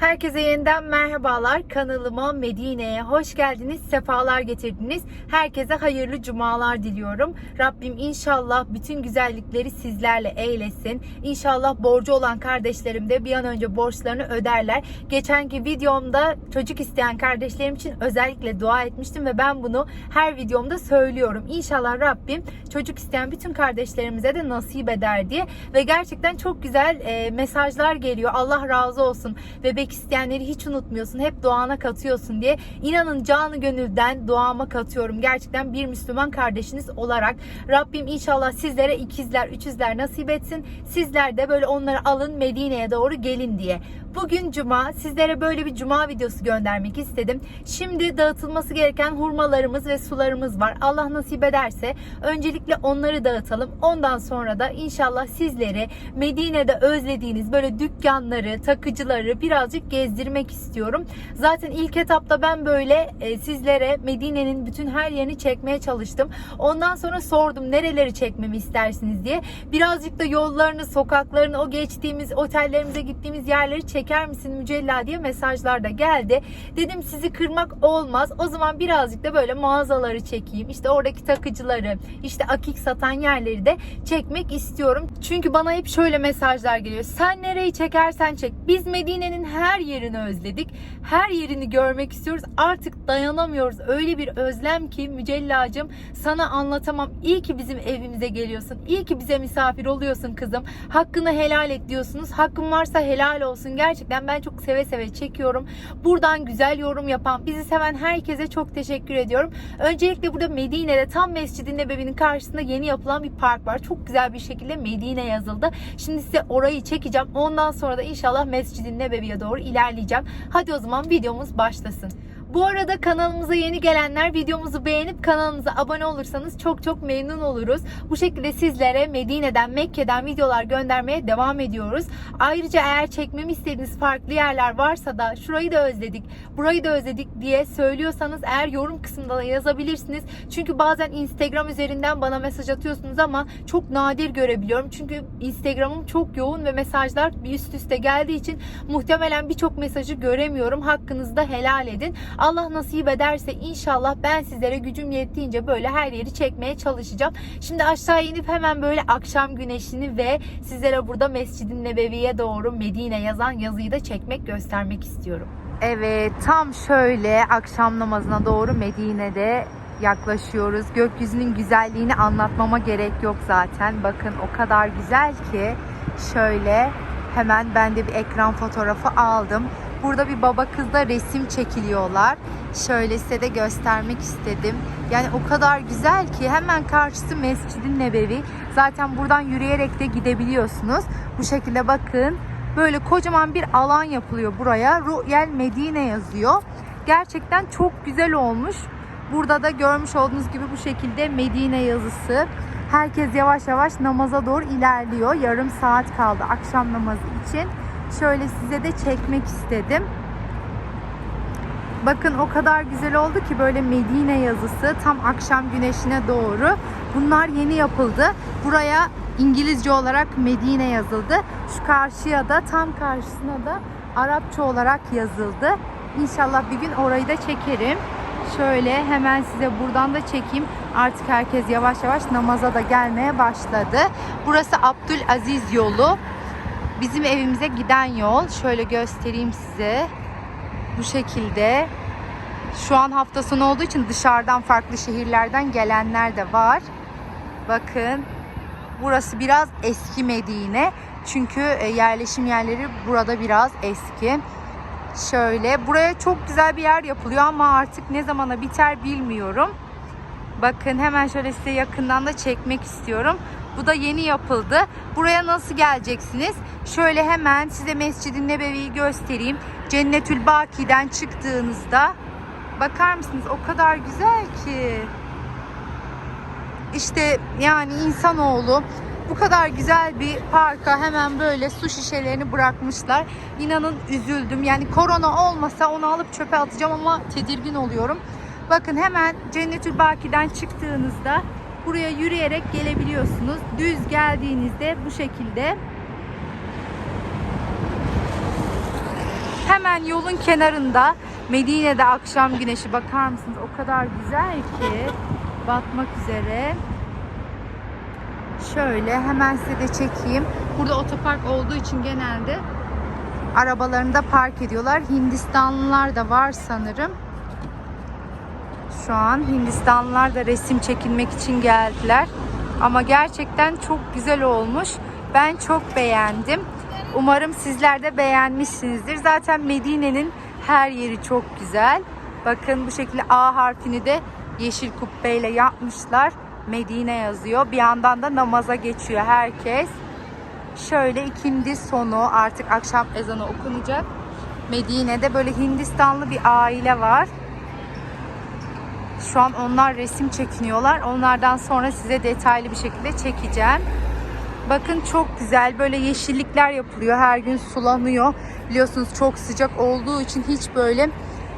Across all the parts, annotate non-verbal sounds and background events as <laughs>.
Herkese yeniden merhabalar. Kanalıma Medine'ye hoş geldiniz. Sefalar getirdiniz. Herkese hayırlı cumalar diliyorum. Rabbim inşallah bütün güzellikleri sizlerle eylesin. İnşallah borcu olan kardeşlerim de bir an önce borçlarını öderler. Geçenki videomda çocuk isteyen kardeşlerim için özellikle dua etmiştim ve ben bunu her videomda söylüyorum. İnşallah Rabbim çocuk isteyen bütün kardeşlerimize de nasip eder diye ve gerçekten çok güzel e, mesajlar geliyor. Allah razı olsun. Bebek isteyenleri hiç unutmuyorsun. Hep duana katıyorsun diye. İnanın canı gönülden duama katıyorum. Gerçekten bir Müslüman kardeşiniz olarak. Rabbim inşallah sizlere ikizler, üçüzler nasip etsin. Sizler de böyle onları alın Medine'ye doğru gelin diye. Bugün cuma. Sizlere böyle bir cuma videosu göndermek istedim. Şimdi dağıtılması gereken hurmalarımız ve sularımız var. Allah nasip ederse öncelikle onları dağıtalım. Ondan sonra da inşallah sizleri Medine'de özlediğiniz böyle dükkanları, takıcıları birazcık gezdirmek istiyorum. Zaten ilk etapta ben böyle e, sizlere Medine'nin bütün her yerini çekmeye çalıştım. Ondan sonra sordum nereleri çekmemi istersiniz diye. Birazcık da yollarını, sokaklarını, o geçtiğimiz otellerimize gittiğimiz yerleri çeker misin Mücella diye mesajlar da geldi. Dedim sizi kırmak olmaz. O zaman birazcık da böyle mağazaları çekeyim. İşte oradaki takıcıları, işte akik satan yerleri de çekmek istiyorum. Çünkü bana hep şöyle mesajlar geliyor. Sen nereyi çekersen çek. Biz Medine'nin her yerini özledik. Her yerini görmek istiyoruz. Artık dayanamıyoruz. Öyle bir özlem ki Mücellacığım sana anlatamam. İyi ki bizim evimize geliyorsun. İyi ki bize misafir oluyorsun kızım. Hakkını helal et diyorsunuz. Hakkın varsa helal olsun. Gerçekten ben çok seve seve çekiyorum. Buradan güzel yorum yapan, bizi seven herkese çok teşekkür ediyorum. Öncelikle burada Medine'de tam Mescid-i Nebevi'nin karşısında yeni yapılan bir park var. Çok güzel bir şekilde Medine yazıldı. Şimdi size orayı çekeceğim. Ondan sonra da inşallah Mescid-i Nebevi'ye doğru ilerleyeceğim. Hadi o zaman videomuz başlasın. Bu arada kanalımıza yeni gelenler videomuzu beğenip kanalımıza abone olursanız çok çok memnun oluruz. Bu şekilde sizlere Medine'den, Mekke'den videolar göndermeye devam ediyoruz. Ayrıca eğer çekmemi istediğiniz farklı yerler varsa da şurayı da özledik, burayı da özledik diye söylüyorsanız eğer yorum kısmında da yazabilirsiniz. Çünkü bazen Instagram üzerinden bana mesaj atıyorsunuz ama çok nadir görebiliyorum. Çünkü Instagram'ım çok yoğun ve mesajlar bir üst üste geldiği için muhtemelen birçok mesajı göremiyorum. Hakkınızda helal edin. Allah nasip ederse inşallah ben sizlere gücüm yettiğince böyle her yeri çekmeye çalışacağım. Şimdi aşağı inip hemen böyle akşam güneşini ve sizlere burada Mescid-i Nebevi'ye doğru Medine yazan yazıyı da çekmek göstermek istiyorum. Evet tam şöyle akşam namazına doğru Medine'de yaklaşıyoruz. Gökyüzünün güzelliğini anlatmama gerek yok zaten. Bakın o kadar güzel ki şöyle hemen ben de bir ekran fotoğrafı aldım. Burada bir baba kızla resim çekiliyorlar. Şöyle size de göstermek istedim. Yani o kadar güzel ki hemen karşısı Mescid-i Nebevi. Zaten buradan yürüyerek de gidebiliyorsunuz. Bu şekilde bakın. Böyle kocaman bir alan yapılıyor buraya. Ru'yel Medine yazıyor. Gerçekten çok güzel olmuş. Burada da görmüş olduğunuz gibi bu şekilde Medine yazısı. Herkes yavaş yavaş namaza doğru ilerliyor. Yarım saat kaldı akşam namazı için. Şöyle size de çekmek istedim. Bakın o kadar güzel oldu ki böyle Medine yazısı tam akşam güneşine doğru. Bunlar yeni yapıldı. Buraya İngilizce olarak Medine yazıldı. Şu karşıya da tam karşısına da Arapça olarak yazıldı. İnşallah bir gün orayı da çekerim. Şöyle hemen size buradan da çekeyim. Artık herkes yavaş yavaş namaza da gelmeye başladı. Burası Abdülaziz yolu. Bizim evimize giden yol. Şöyle göstereyim size. Bu şekilde. Şu an hafta sonu olduğu için dışarıdan farklı şehirlerden gelenler de var. Bakın. Burası biraz eski Medine. Çünkü e, yerleşim yerleri burada biraz eski. Şöyle. Buraya çok güzel bir yer yapılıyor ama artık ne zamana biter bilmiyorum. Bakın hemen şöyle size yakından da çekmek istiyorum. Bu da yeni yapıldı. Buraya nasıl geleceksiniz? Şöyle hemen size Mescid-i Nebevi'yi göstereyim. Cennetül Baki'den çıktığınızda bakar mısınız? O kadar güzel ki. İşte yani insanoğlu bu kadar güzel bir parka hemen böyle su şişelerini bırakmışlar. İnanın üzüldüm. Yani korona olmasa onu alıp çöpe atacağım ama tedirgin oluyorum. Bakın hemen Cennetül Baki'den çıktığınızda buraya yürüyerek gelebiliyorsunuz. Düz geldiğinizde bu şekilde Hemen yolun kenarında Medine'de akşam güneşi bakar mısınız? O kadar güzel ki batmak üzere. Şöyle hemen size de çekeyim. Burada otopark olduğu için genelde arabalarını da park ediyorlar. Hindistanlılar da var sanırım. Şu an Hindistanlılar da resim çekilmek için geldiler. Ama gerçekten çok güzel olmuş. Ben çok beğendim. Umarım sizler de beğenmişsinizdir. Zaten Medine'nin her yeri çok güzel. Bakın bu şekilde A harfini de yeşil kubbeyle yapmışlar. Medine yazıyor. Bir yandan da namaza geçiyor herkes. Şöyle ikindi sonu artık akşam ezanı okunacak. Medine'de böyle Hindistanlı bir aile var. Şu an onlar resim çekiniyorlar. Onlardan sonra size detaylı bir şekilde çekeceğim. Bakın çok güzel böyle yeşillikler yapılıyor. Her gün sulanıyor. Biliyorsunuz çok sıcak olduğu için hiç böyle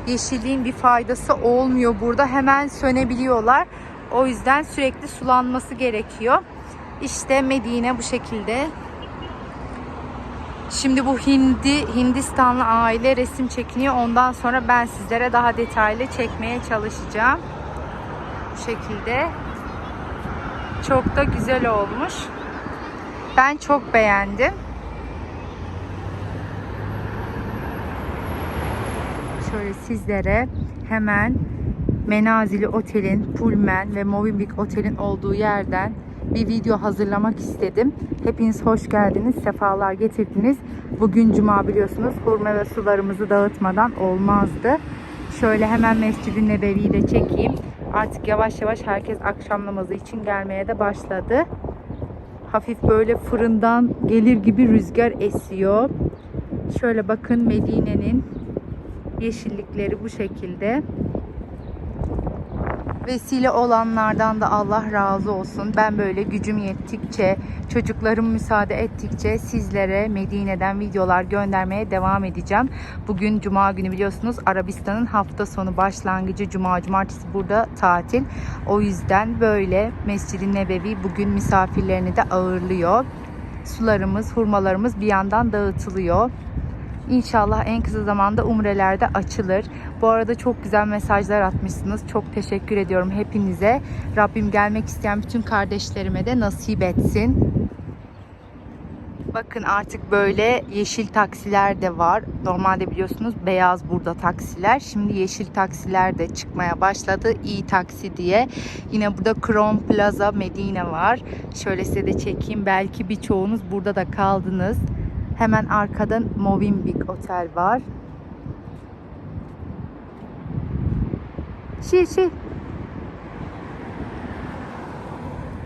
yeşilliğin bir faydası olmuyor burada. Hemen sönebiliyorlar. O yüzden sürekli sulanması gerekiyor. İşte Medine bu şekilde. Şimdi bu Hindi Hindistanlı aile resim çekiniyor. Ondan sonra ben sizlere daha detaylı çekmeye çalışacağım. Bu şekilde. Çok da güzel olmuş. Ben çok beğendim. Şöyle sizlere hemen Menazili Otel'in, Pullman ve Movenpick Otel'in olduğu yerden bir video hazırlamak istedim. Hepiniz hoş geldiniz, sefalar getirdiniz. Bugün cuma biliyorsunuz hurma ve sularımızı dağıtmadan olmazdı. Şöyle hemen Mescid-i Nebevi'yi de çekeyim. Artık yavaş yavaş herkes akşam namazı için gelmeye de başladı. Hafif böyle fırından gelir gibi rüzgar esiyor. Şöyle bakın Medine'nin yeşillikleri bu şekilde. Vesile olanlardan da Allah razı olsun. Ben böyle gücüm yettikçe, çocuklarım müsaade ettikçe sizlere Medine'den videolar göndermeye devam edeceğim. Bugün Cuma günü biliyorsunuz Arabistan'ın hafta sonu başlangıcı Cuma, Cumartesi burada tatil. O yüzden böyle Mescid-i Nebevi bugün misafirlerini de ağırlıyor. Sularımız, hurmalarımız bir yandan dağıtılıyor. İnşallah en kısa zamanda umrelerde açılır. Bu arada çok güzel mesajlar atmışsınız. Çok teşekkür ediyorum hepinize. Rabbim gelmek isteyen bütün kardeşlerime de nasip etsin. Bakın artık böyle yeşil taksiler de var. Normalde biliyorsunuz beyaz burada taksiler. Şimdi yeşil taksiler de çıkmaya başladı. İyi taksi diye. Yine burada Crown Plaza Medine var. Şöyle size de çekeyim. Belki birçoğunuz burada da kaldınız. Hemen arkada Movenpick Otel var. Şey şey.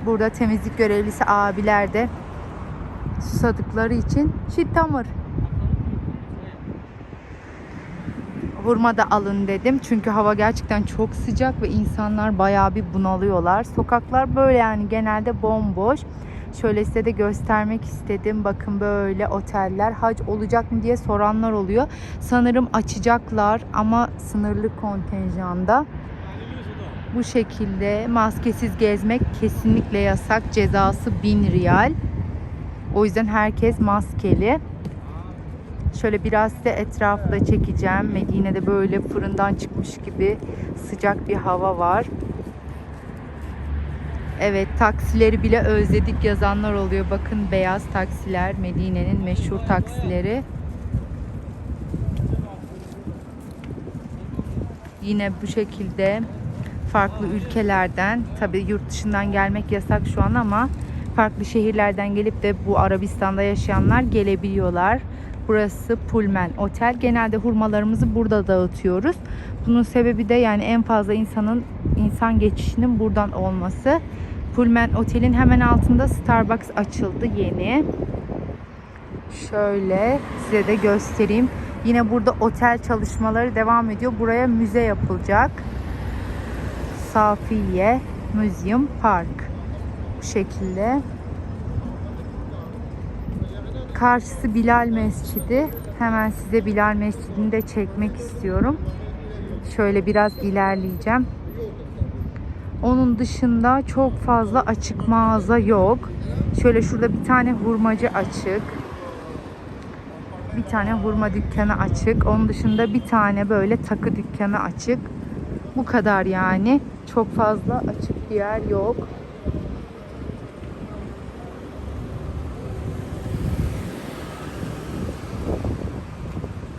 Burada temizlik görevlisi abiler de susadıkları için şitamır. Hurma da alın dedim. Çünkü hava gerçekten çok sıcak ve insanlar bayağı bir bunalıyorlar. Sokaklar böyle yani genelde bomboş. Şöyle size de göstermek istedim. Bakın böyle oteller hac olacak mı diye soranlar oluyor. Sanırım açacaklar ama sınırlı kontenjanda. Bu şekilde maskesiz gezmek kesinlikle yasak. Cezası 1000 riyal. O yüzden herkes maskeli. Şöyle biraz size etrafı da çekeceğim. Medine'de böyle fırından çıkmış gibi sıcak bir hava var. Evet taksileri bile özledik yazanlar oluyor. Bakın beyaz taksiler Medine'nin meşhur taksileri. Yine bu şekilde farklı ülkelerden tabi yurt dışından gelmek yasak şu an ama farklı şehirlerden gelip de bu Arabistan'da yaşayanlar gelebiliyorlar. Burası Pullman Otel. Genelde hurmalarımızı burada dağıtıyoruz. Bunun sebebi de yani en fazla insanın insan geçişinin buradan olması. Pullman Otel'in hemen altında Starbucks açıldı yeni. Şöyle size de göstereyim. Yine burada otel çalışmaları devam ediyor. Buraya müze yapılacak. Safiye Museum Park. Bu şekilde. Karşısı Bilal Mescidi. Hemen size Bilal Mescidi'ni de çekmek istiyorum. Şöyle biraz ilerleyeceğim. Onun dışında çok fazla açık mağaza yok. Şöyle şurada bir tane hurmacı açık. bir tane hurma dükkanı açık. Onun dışında bir tane böyle takı dükkanı açık. Bu kadar yani. Çok fazla açık bir yer yok.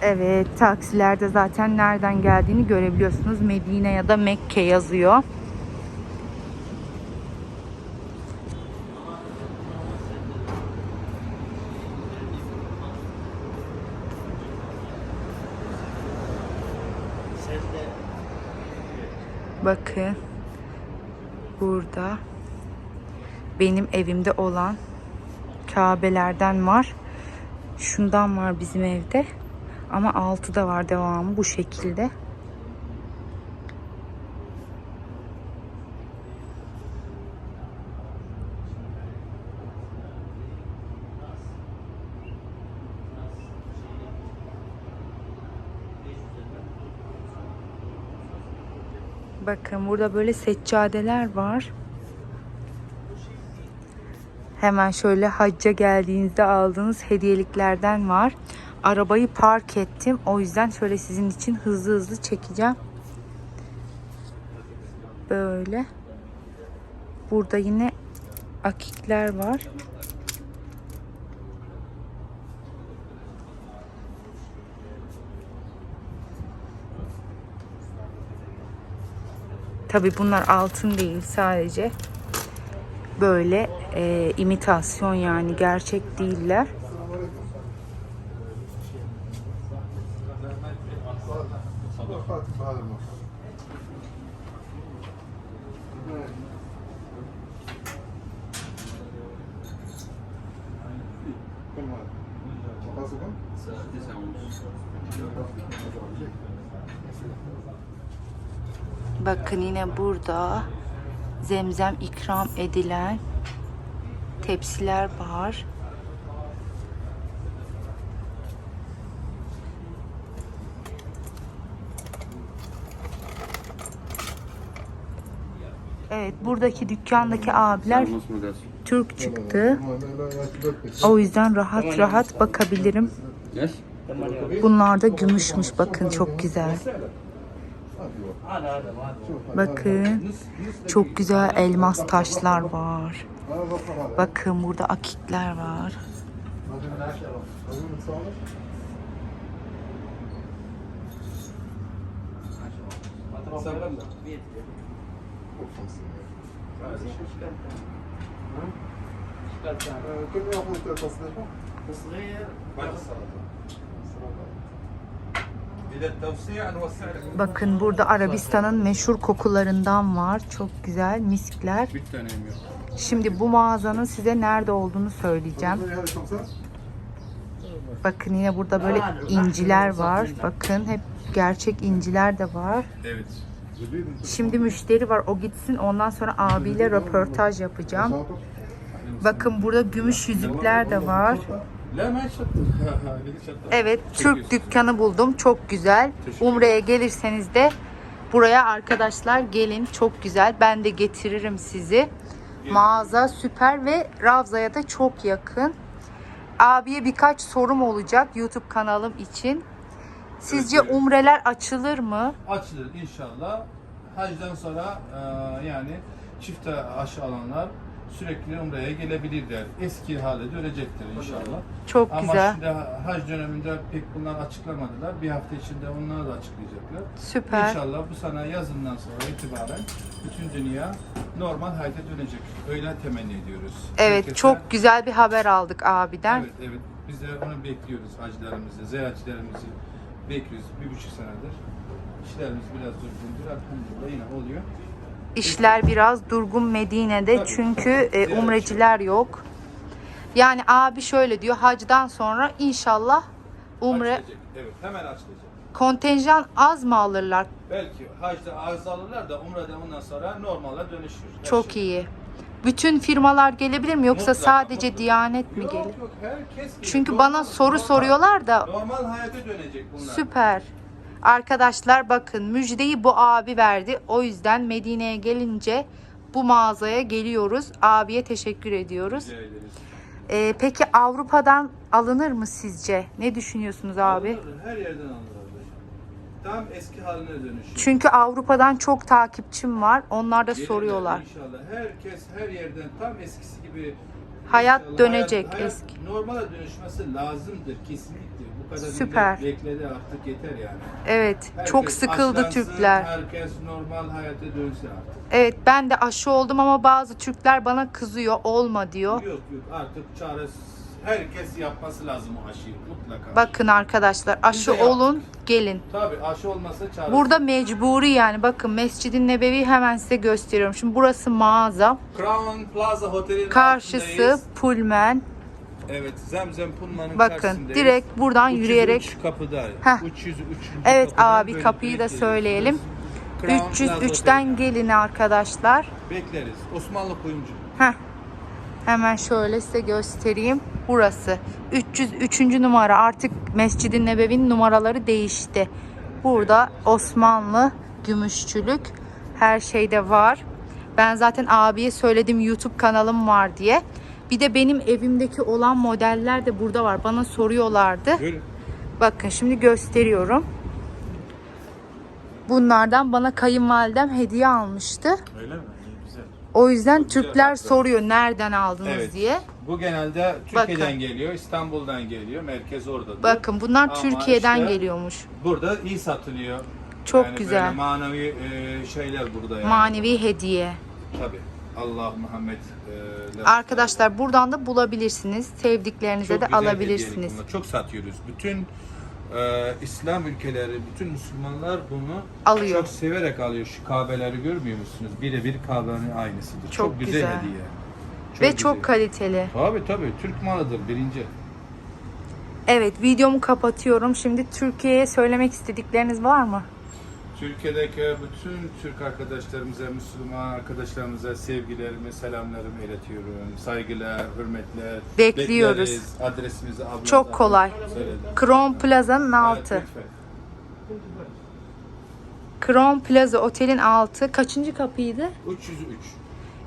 Evet, taksilerde zaten nereden geldiğini görebiliyorsunuz. Medine ya da Mekke yazıyor. Bakın. Burada benim evimde olan Kabelerden var. Şundan var bizim evde. Ama altı da var devamı bu şekilde. Bakın burada böyle seccadeler var. Hemen şöyle hacca geldiğinizde aldığınız hediyeliklerden var. Arabayı park ettim. O yüzden şöyle sizin için hızlı hızlı çekeceğim. Böyle. Burada yine akikler var. Tabi bunlar altın değil sadece böyle e, imitasyon yani gerçek değiller. Bakın yine burada zemzem ikram edilen tepsiler var. Evet buradaki dükkandaki abiler Türk çıktı. O yüzden rahat rahat bakabilirim. Bunlar da gümüşmüş bakın çok güzel. Bakın çok güzel elmas taşlar var. Bakın burada akikler var. كم ياخذ تصريحه؟ تصغير Bakın burada Arabistan'ın meşhur kokularından var. Çok güzel miskler. Şimdi bu mağazanın size nerede olduğunu söyleyeceğim. Bakın yine burada böyle inciler var. Bakın hep gerçek inciler de var. Şimdi müşteri var. O gitsin. Ondan sonra abiyle röportaj yapacağım. Bakın burada gümüş yüzükler de var. <laughs> Evet, Türk dükkanı buldum. Çok güzel. Umre'ye gelirseniz de buraya arkadaşlar gelin. Çok güzel. Ben de getiririm sizi. Mağaza süper ve Ravza'ya da çok yakın. Abiye birkaç sorum olacak YouTube kanalım için. Sizce umreler açılır mı? Açılır inşallah. Hacdan sonra yani çifte aşı alanlar sürekli umreye gelebilirler. Eski hale dönecektir inşallah. Çok Ama güzel. şimdi hac döneminde pek bunlar açıklamadılar. Bir hafta içinde onları da açıklayacaklar. Süper. İnşallah bu sene yazından sonra itibaren bütün dünya normal hayata dönecek. Öyle temenni ediyoruz. Evet, Herkese- çok güzel bir haber aldık abiden. Evet, evet. Biz de onu bekliyoruz hacılarımızı, ziyaretçilerimizi bekliyoruz bir buçuk senedir. İşlerimiz biraz durgundur. Elhamdülillah yine oluyor. İşler biraz durgun Medine'de çünkü e, umreciler yok. Yani abi şöyle diyor hacdan sonra inşallah umre Açılacak. Evet, hemen açılacak. kontenjan az mı alırlar? Belki hacda arz alırlar da umrede ondan sonra normale dönüşür. Her Çok şey. iyi. Bütün firmalar gelebilir mi yoksa Mutlaka, sadece mutlaka. Diyanet mi Yok, gelir? yok, herkes. Çünkü bana soru soruyorlar da Normal hayata dönecek bunlar. süper. Arkadaşlar bakın müjdeyi bu abi verdi. O yüzden Medine'ye gelince bu mağazaya geliyoruz. Abiye teşekkür ediyoruz. Ee, peki Avrupa'dan alınır mı sizce? Ne düşünüyorsunuz abi? Alınır, Her yerden alınır. Tam eski haline dönüşüyor. Çünkü Avrupa'dan çok takipçim var. Onlar da Gelirler soruyorlar. İnşallah herkes her yerden tam eskisi gibi Hayat İnşallah dönecek hayat eski. Normale dönüşmesi lazımdır kesinlikle. Bu kadar Süper. bekledi artık yeter yani. Evet, Herkes çok sıkıldı aşlansın, Türkler. Herkes normal hayata dönsün artık. Evet, ben de aşı oldum ama bazı Türkler bana kızıyor, olma diyor. Yok yok artık çaresiz. Herkes yapması lazım o aşıyı mutlaka. Bakın arkadaşlar, aşı Biz de yaptık. olun, gelin. Tabii aşı olmasa çaresiz. Burada mecburi yani. Bakın Mescid-i Nebevi hemen size gösteriyorum. Şimdi burası mağaza. Crown Plaza Oteli'nin Karşısı. Pullman. Evet Zemzem Punman'ın Bakın karşısındayız. direkt buradan 303 yürüyerek. kapıda. Heh. 303. Evet kapıdan abi böyle kapıyı da direkt söyleyelim. geliyorsunuz. Crown Plaza 303'ten Oteli'ne. gelin arkadaşlar. Bekleriz. Osmanlı kuyumcu. Heh. Hemen şöyle size göstereyim. Burası 303. numara. Artık Mescid-i Nebevi'nin numaraları değişti. Burada Osmanlı gümüşçülük her şeyde var. Ben zaten abiye söyledim YouTube kanalım var diye. Bir de benim evimdeki olan modeller de burada var. Bana soruyorlardı. Görün. Bakın şimdi gösteriyorum. Bunlardan bana kayınvalidem hediye almıştı. Öyle mi? İyi, güzel. O yüzden Çok güzel Türkler haklı. soruyor nereden aldınız Evet. diye. Bu genelde Türkiye'den Bakın. geliyor, İstanbul'dan geliyor, merkez orada. Bakın bunlar Ama Türkiye'den işte- geliyormuş. Burada iyi satılıyor. Çok Yani güzel. Böyle manevi e, şeyler burada yani. Manevi hediye. Tabii. Allah Muhammed e, Arkadaşlar buradan da bulabilirsiniz. Sevdiklerinize Çok de güzel alabilirsiniz. hediyelik bunlar. Çok satıyoruz. Bütün e, İslam ülkeleri, bütün Müslümanlar bunu Alıyor. çok severek alıyor. Şu Kabe'leri görmüyor musunuz? Birebir Kabe'nin aynısıdır. Çok güzel, güzel. hediye. Ve güzel. çok kaliteli. Tabii tabii. Türk malıdır birinci. Evet videomu kapatıyorum. Şimdi Türkiye'ye söylemek istedikleriniz var mı? Türkiye'deki bütün Türk arkadaşlarımıza, Müslüman arkadaşlarımıza sevgilerimi, selamlarımı iletiyorum. Saygılar, hürmetler. Bekliyoruz. Bekleriz. Adresimizi abla Çok kolay. Crown Plaza'nın Evet, altı. lütfen. Crown Plaza otelin altı. Kaçıncı kapıydı?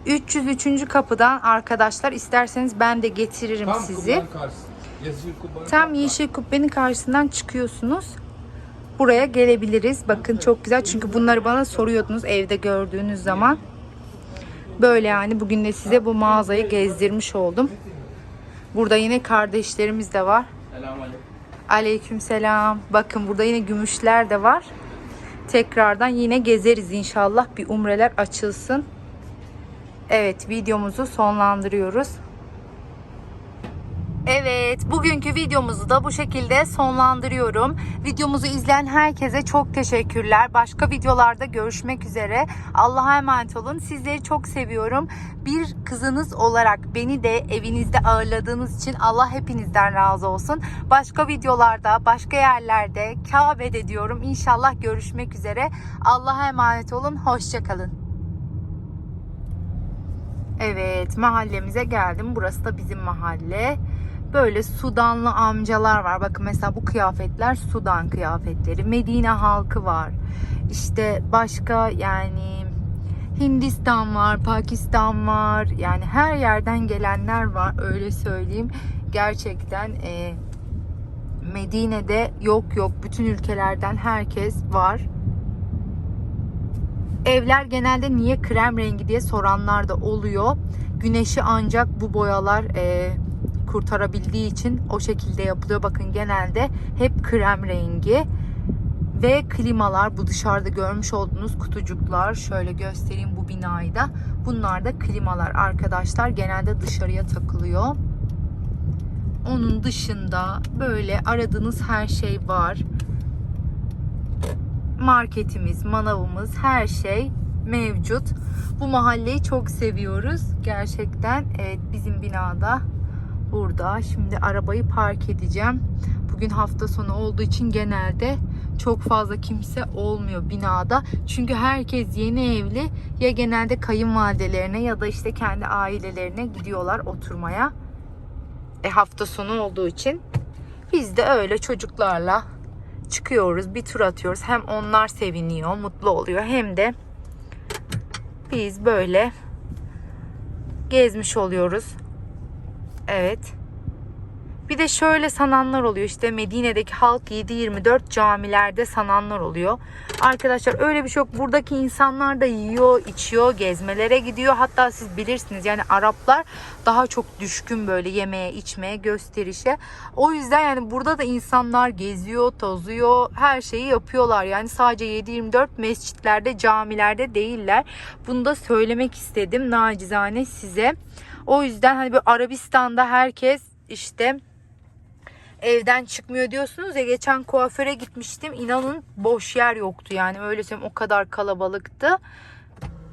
303. 303. kapıdan arkadaşlar isterseniz ben de getiririm Tam sizi. Kubban karşısında. Yeşil tam Yeşil Kubbe'nin karşısından çıkıyorsunuz. Buraya gelebiliriz. Bakın çok güzel çünkü bunları bana soruyordunuz evde gördüğünüz zaman. Böyle yani bugün de size bu mağazayı gezdirmiş oldum. Burada yine kardeşlerimiz de var. Selamünaleyküm. Aleykümselam. Bakın burada yine gümüşler de var. Tekrardan yine gezeriz inşallah. Bir umreler açılsın. Evet videomuzu sonlandırıyoruz. Evet, bugünkü videomuzu da bu şekilde sonlandırıyorum. Videomuzu izleyen herkese çok teşekkürler. Başka videolarda görüşmek üzere. Allah'a emanet olun. Sizleri çok seviyorum. Bir kızınız olarak beni de evinizde ağırladığınız için Allah hepinizden razı olsun. Başka videolarda, başka yerlerde, Kabe'de diyorum. İnşallah görüşmek üzere. Allah'a emanet olun. Hoşçakalın. Evet mahallemize geldim. Burası da bizim mahalle. Böyle Sudanlı amcalar var. Bakın mesela bu kıyafetler Sudan kıyafetleri. Medine halkı var. İşte başka yani Hindistan var, Pakistan var. Yani her yerden gelenler var öyle söyleyeyim. Gerçekten e, Medine'de yok yok bütün ülkelerden herkes var. Evler genelde niye krem rengi diye soranlar da oluyor. Güneşi ancak bu boyalar e, kurtarabildiği için o şekilde yapılıyor. Bakın genelde hep krem rengi. Ve klimalar bu dışarıda görmüş olduğunuz kutucuklar. Şöyle göstereyim bu binayı da. Bunlar da klimalar arkadaşlar. Genelde dışarıya takılıyor. Onun dışında böyle aradığınız her şey var marketimiz, manavımız, her şey mevcut. Bu mahalleyi çok seviyoruz. Gerçekten evet bizim binada burada. Şimdi arabayı park edeceğim. Bugün hafta sonu olduğu için genelde çok fazla kimse olmuyor binada. Çünkü herkes yeni evli ya genelde kayınvalidelerine ya da işte kendi ailelerine gidiyorlar oturmaya. E hafta sonu olduğu için biz de öyle çocuklarla çıkıyoruz, bir tur atıyoruz. Hem onlar seviniyor, mutlu oluyor hem de biz böyle gezmiş oluyoruz. Evet. Bir de şöyle sananlar oluyor işte Medine'deki halk 7-24 camilerde sananlar oluyor. Arkadaşlar öyle bir şey yok. Buradaki insanlar da yiyor, içiyor, gezmelere gidiyor. Hatta siz bilirsiniz yani Araplar daha çok düşkün böyle yemeğe, içmeye, gösterişe. O yüzden yani burada da insanlar geziyor, tozuyor, her şeyi yapıyorlar. Yani sadece 7-24 mescitlerde, camilerde değiller. Bunu da söylemek istedim nacizane size. O yüzden hani bir Arabistan'da herkes işte evden çıkmıyor diyorsunuz ya geçen kuaföre gitmiştim inanın boş yer yoktu yani öyle söyleyeyim o kadar kalabalıktı.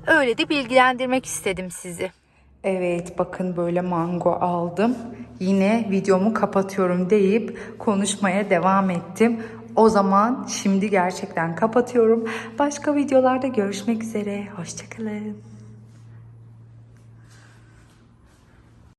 Öyle de bilgilendirmek istedim sizi. Evet bakın böyle mango aldım. Yine videomu kapatıyorum deyip konuşmaya devam ettim. O zaman şimdi gerçekten kapatıyorum. Başka videolarda görüşmek üzere. Hoşçakalın.